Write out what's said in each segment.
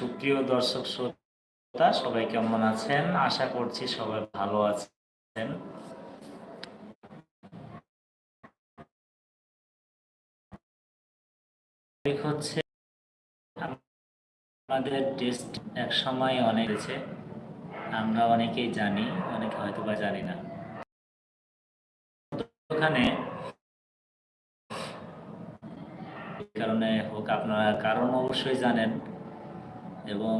সুপ্রিয় দর্শক শ্রোতা, সবাই কেমন আছেন? আশা করছি সবাই ভালো আছেন। হচ্ছে আমাদের টেস্ট এক সময় অনেক হয়েছে। আমরা অনেকেই জানি, অনেকে হয়তো বা জানি না। ওখানে কারণে হোক, আপনারা কারণ অবশ্যই জানেন। এবং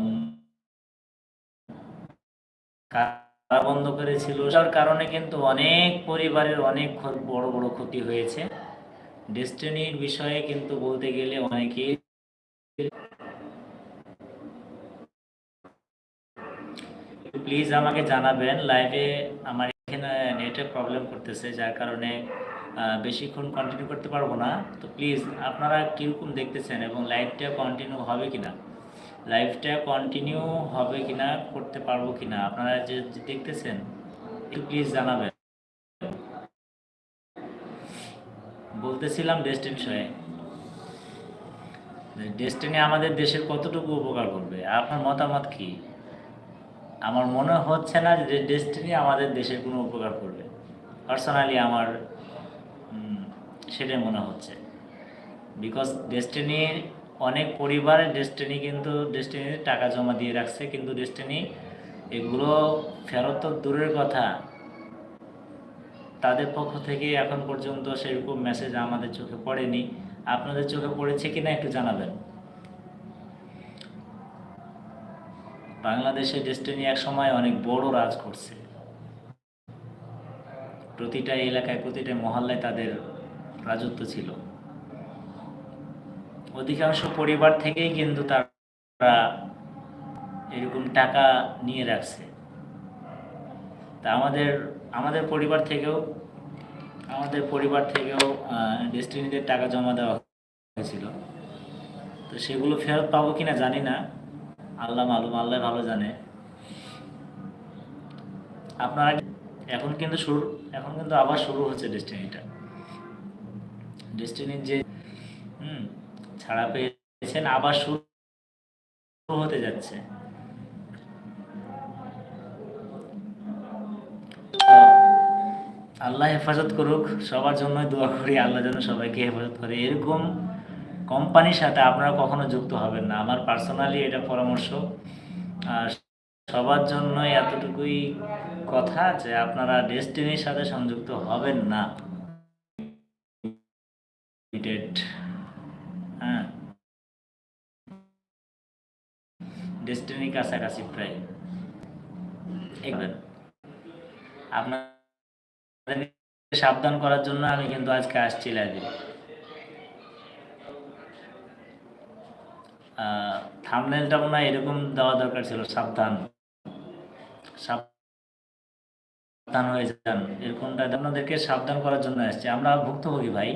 বন্ধ করেছিল। তার কারণে কিন্তু অনেক পরিবারের অনেক বড় বড় ক্ষতি হয়েছে। ডেস্টিনির বিষয়ে কিন্তু বলতে গেলে অনেকেই প্লিজ আমাকে জানাবেন লাইভে আমার এখানে নেটের প্রবলেম করতেছে, যার কারণে বেশিক্ষণ কন্টিনিউ করতে পারব না। তো প্লিজ আপনারা কীরকম দেখতেছেন এবং লাইভটা কন্টিনিউ হবে কিনা? লাইভটা কন্টিনিউ হবে কিনা, করতে পারব কিনা, আপনারা যে দেখতেছেন, একটু প্লিজ জানাবেন। বলতেছিলাম ডেস্টিনি বিষয়ে ডেস্টিনি আমাদের দেশের কতটুকু উপকার করবে? আপনার মতামত কি? আমার মনে হচ্ছে না যে ডেস্টিনি আমাদের দেশের কোনো উপকার করবে। পার্সোনালি আমার সেটাই মনে হচ্ছে। বিকজ ডেস্টিনির অনেক পরিবারে ডেস্টিনি কিন্তু ডেস্টিনির টাকা জমা দিয়ে রাখছে, কিন্তু ডেস্টিনি এগুলো ফেরত তো দূরের কথা। তাদের পক্ষ থেকে এখন পর্যন্ত সেরকম মেসেজ আমাদের চোখে পড়েনি। আপনাদের চোখে পড়েছে কিনা একটু জানাবেন। বাংলাদেশে ডেস্টিনি এক সময় অনেক বড় রাজ করছে। প্রতিটা এলাকায়, প্রতিটা মহল্লায় তাদের রাজত্ব ছিল। অধিকাংশ পরিবার থেকেই কিন্তু তারা এরকম টাকা নিয়ে রাখছে। তা আমাদের আমাদের পরিবার থেকেও, আমাদের পরিবার থেকেও ডেস্টিনিদের টাকা জমা দেওয়া হয়েছিল। তো সেগুলো ফেরত পাবো কিনা জানি না। আল্লাহ মালুম, আল্লাহ ভালো জানে। আপনারা এখন কিন্তু শুরু, এখন কিন্তু আবার শুরু হচ্ছে ডেস্টিনিটা ডেস্টিনির যে, হুম ছাড়া পেয়েছেন, আবার শুরু হতে যাচ্ছে। আল্লাহ হেফাজত করুক, সবার জন্যই দোয়া করি, আল্লাহ যেন সবাইকে হেফাজত করে। এরকম কোম্পানির সাথে আপনারা কখনো যুক্ত হবেন না। আমার পার্সোনালি এটা পরামর্শ। আর সবার জন্য এতটুকুই কথা যে আপনারা ডেস্টিনির সাথে সংযুক্ত হবেন না। ডেস্টিনি কাছাকাছি প্রায় আপনাদের সাবধান করার জন্য আমি কিন্তু আজকে আসছি লাইভে থামনেলটা মনে হয় এরকম দেওয়া দরকার ছিল, সাবধান। সাবধান হয়ে যান। এরকমটা আপনাদেরকে সাবধান করার জন্য আসছে। আমরা ভুক্তভোগী ভাই।